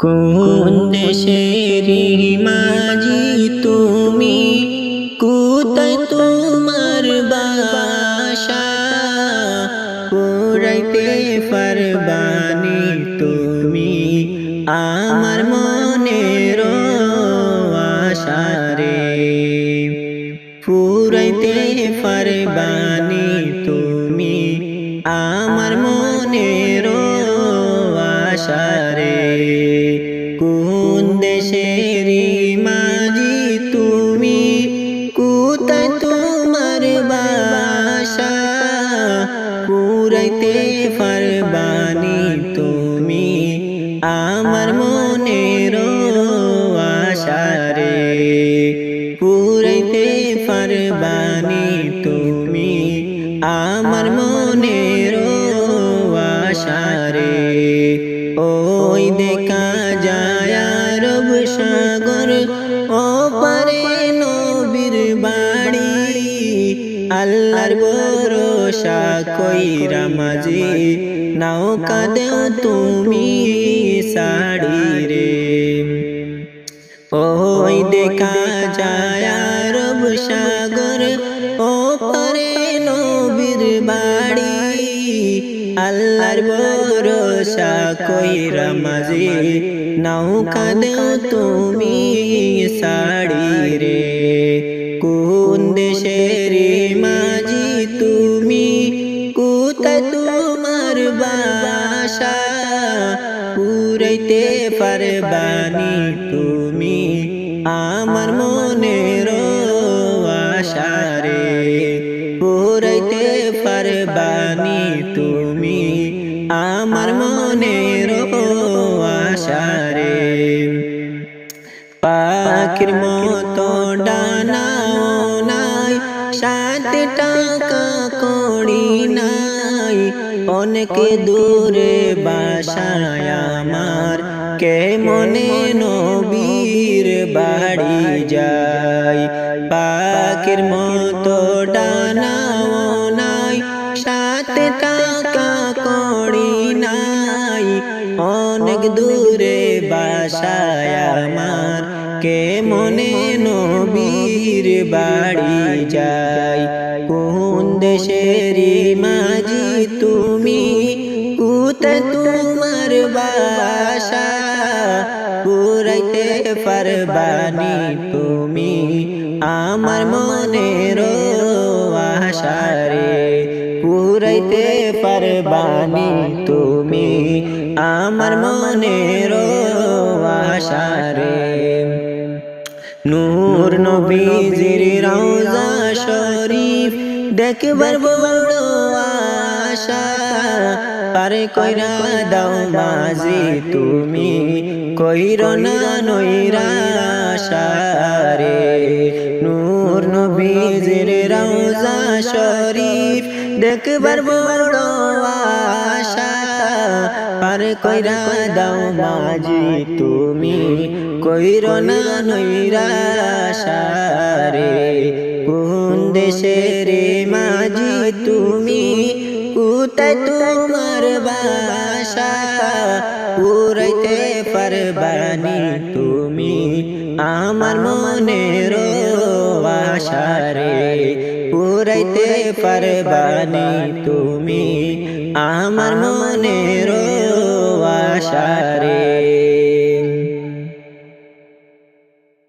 কোন দেশেরই মাঝি তুমি? কোথায় তোমার বাসা? পুরাইতে পারবানি তুমি? আমার মনের আশা রে। ফুরাইতে পারবানি তুমি? আমার মনের আশা পুরাইতে পারবানি তুমি, আমার মনের আশা রে। পুরাইতে পারবানি তুমি, আমার মনের আশা রে। ওই দেখা যায় রব সাগর, ও পারে আল্লাহর ভরসা কইরা মাঝি। নৌকা দেও তুমি সাড়ি রে। ওই দেখা যায় রব সাগর ও পারে নবীর বাড়ি। আল্লাহর ভরসা কইরা মাঝি। নৌকা দেও তুমি সাড়ি রে। কোন দেশের বাসা পুরাইতে পারবানি তুমি। আমার মনের আশা রে পুরাইতে পারবানি তুমি। আমার মনের আশা রে পাখির মতো ডানাও নাই সাত টাকা করি নাই অনেক দূরে বাসায় আমার কে মনে নবীর বাড়ি যায়? পাখির মতো ডানাও নাই সাত টাকা করি নাই। অনেক দূরে বাসায় আমার কে মনে নবীর বাড়ি যায়? কোন দেশের মাঝি তুমি কোথায় তোমার বাসা, পুরাইতে পারবানি তুমি আমার মনের আশা রে। পুরাইতে পারবানি তুমি আমার মনের আশা রে। নূর নবীজির রওজা শরীফ দেখবার বড় আশা কইরা দাও মাঝি তুমি। কইর না নৈরাশা রে নূর নবীজির রওজা শরীফ দেখবার বড় আশা পার কইরা দাও মাঝি তুমি। কইর না নৈরাশা রে কোন দেশের তোমার বাসা উড়াইতে পারবানি তুমি। আমার মনের আশা রে পুরাইতে পারবানি তুমি। আমার মনের আশা